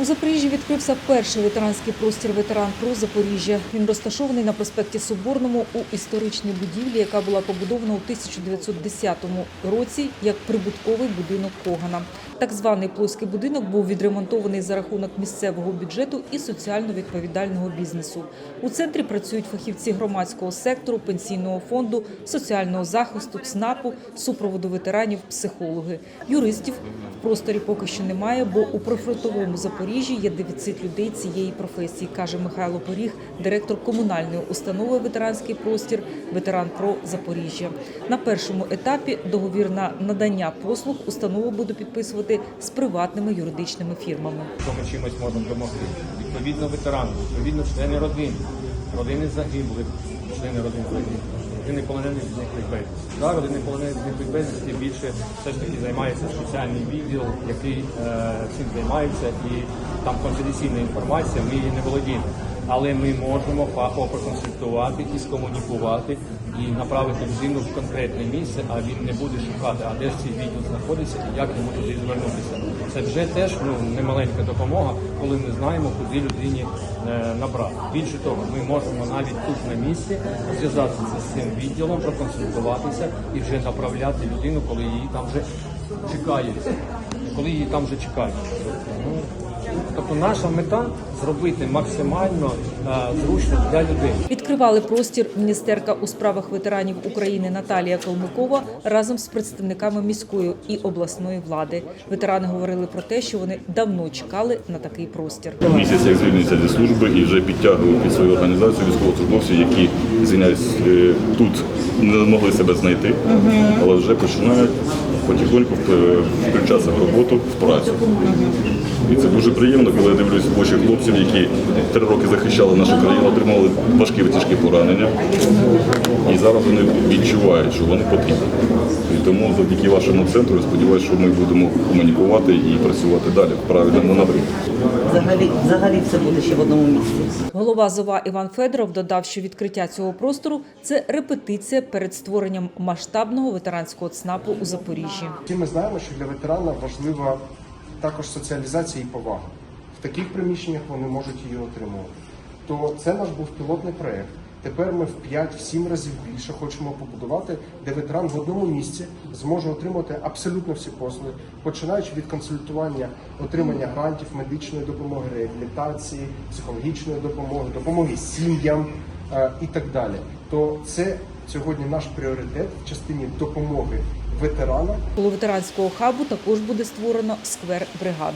У Запоріжжі відкрився перший ветеранський простір ветеран ПРО Запоріжжя. Він розташований на проспекті Соборному у історичній будівлі, яка була побудована у 1910 році як прибутковий будинок Когана. Так званий плоский будинок був відремонтований за рахунок місцевого бюджету і соціально відповідального бізнесу. У центрі працюють фахівці громадського сектору, пенсійного фонду, соціального захисту, ЦНАПу, супроводу ветеранів, психологи. Юристів в просторі поки що немає, бо у прифронтовому Запоріжжі є дефіцит людей цієї професії, каже Михайло Поріг, директор комунальної установи Ветеранський простір Ветеран ПРО Запоріжжя. На першому етапі договір на надання послуг установу буде підписувати з приватними юридичними фірмами. ми чимось можемо допомогти. Відповідно, ветерани, відповідно, члени родин, родини загиблих, члени родин загиблих, родини полонених зниклих безвісті. Да, родини полонених зниклих безвісті більше все ж таки займається соціальний відділ, який е, цим займається, і там конфіденційна інформація, ми її не володіємо. Але ми можемо фахово проконсультувати і скомунікувати і направити людину в конкретне місце, а він не буде шукати, а де ж цей відділ знаходиться і як йому туди звернутися. Це вже теж ну немаленька допомога, коли ми знаємо, куди людині е, набрати. Більше того, ми можемо навіть тут на місці зв'язатися з цим відділом, проконсультуватися і вже направляти людину, коли її там вже чекають, коли її там вже чекають. Ну, Тобто наша мета зробити максимально е, зручно для людей. Відкривали простір міністерка у справах ветеранів України Наталія Калмикова разом з представниками міської і обласної влади. Ветерани говорили про те, що вони давно чекали на такий простір. Місяць як звільниться зі служби і вже підтягував під свою організацію військовослужбовців, які звільняюсь е, тут не змогли себе знайти, але вже починають потихоньку е, включатися в роботу, в працю. І це дуже приємно, коли я дивлюсь в очі хлопців, які три роки захищали нашу країну, отримали важкі тяжкі поранення. І зараз вони відчувають, що вони потрібні. І тому завдяки вашому центру я сподіваюся, що ми будемо комунікувати і працювати далі в правильному напрямку. Взагалі, взагалі все буде ще в одному місці. Голова ЗОВА Іван Федоров додав, що відкриття цього простору це репетиція перед створенням масштабного ветеранського ЦНАПу у Запоріжжі. Всі ми знаємо, що для ветерана важлива також соціалізація і повага. Таких приміщеннях вони можуть її отримувати. То це наш був пілотний проєкт. Тепер ми в 5-7 разів більше хочемо побудувати, де ветеран в одному місці зможе отримати абсолютно всі послуги, починаючи від консультування, отримання грантів, медичної допомоги, реабілітації, психологічної допомоги, допомоги сім'ям е, і так далі. То це сьогодні наш пріоритет в частині допомоги ветеранам Коло ветеранського хабу також буде створено сквер бригад.